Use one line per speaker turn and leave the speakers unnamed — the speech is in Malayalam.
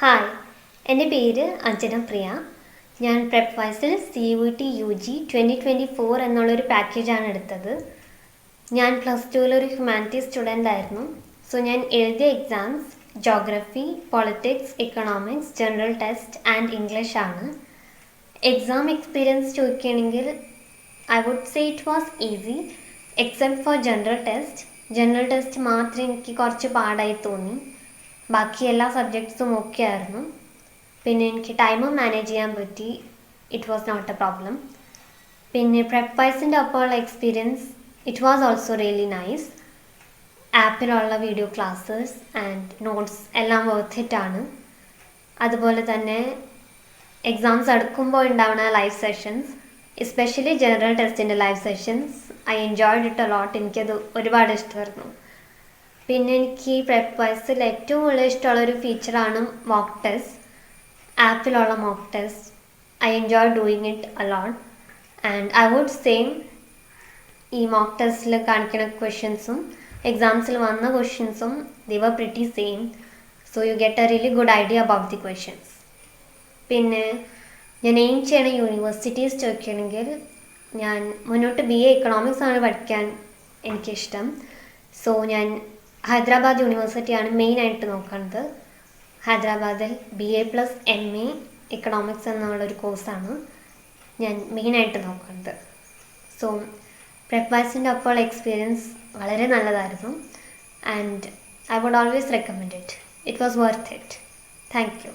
ഹായ് എന്റെ പേര് അഞ്ജന പ്രിയ. ഞാൻ prep വൈസിൽ C U T U G twenty twenty four എന്നുള്ളൊരു പാക്കേജാണ് എടുത്തത്. ഞാൻ പ്ലസ് ടുവിലൊരു ഹ്യൂമാനിറ്റീസ് സ്റ്റുഡന്റ് ആയിരുന്നു. സോ ഞാൻ എഴുതിയ exams geography politics economics general test and English ആണ്. എക്സാം എക്സ്പീരിയൻസ് ചോദിക്കുകയാണെങ്കിൽ I would say it was easy except for general test general test മാത്രം എനിക്ക് കുറച്ച് പാടായി തോന്നി. ബാക്കി എല്ലാ സബ്ജക്ട്സും ഓക്കെ ആയിരുന്നു. പിന്നെ എനിക്ക് ടൈം മാനേജ് ചെയ്യാൻ പറ്റി. It was not a problem പിന്നെ പ്രെപ്പേഴ്സിന്റെ ഒപ്പമുള്ള experience it was also really nice ആപ്പിലുള്ള video classes and notes എല്ലാം വർത്ത് ഇറ്റ് ആണ്. അതുപോലെ തന്നെ എക്സാംസ് അടുക്കുമ്പോൾ ഉണ്ടാവുന്ന ലൈവ് സെഷൻസ് എസ്പെഷ്യലി ജനറൽ ടെസ്റ്റിന്റെ live sessions I enjoyed it a lot എനിക്കത് ഒരുപാട് ഇഷ്ടമായിരുന്നു. പിന്നെ എനിക്ക് ഈ വൈസിൽ ഏറ്റവും കൂടുതൽ ഇഷ്ടമുള്ള ഒരു ഫീച്ചറാണ് mock test ആപ്പിലുള്ള mock test I enjoy doing it alone and I would same ഈ മോക്ക് ടെസ്റ്റിൽ കാണിക്കുന്ന ക്വസ്റ്റ്യൻസും എക്സാംസിൽ വന്ന ക്വസ്റ്റ്യൻസും the were pretty same so you get a really good idea about the questions പിന്നെ ഞാൻ എയിം ചെയ്യണ യൂണിവേഴ്സിറ്റീസ് ചോദിക്കുകയാണെങ്കിൽ ഞാൻ മുന്നോട്ട് ബി എ ഇക്കണോമിക്സ് ആണ് പഠിക്കാൻ എനിക്കിഷ്ടം. സോ ഞാൻ ഹൈദരാബാദ് യൂണിവേഴ്സിറ്റിയാണ് മെയിനായിട്ട് നോക്കുന്നത് ഹൈദരാബാദിൽ B A plus M A economics എന്നുള്ളൊരു കോഴ്സാണ് ഞാൻ മെയിനായിട്ട് നോക്കുന്നത് സോ പ്രെപ്പാസിന്റെ അപ്പോൾ എക്സ്പീരിയൻസ് വളരെ നല്ലതായിരുന്നു. And I would always recommend it it was worth it thank you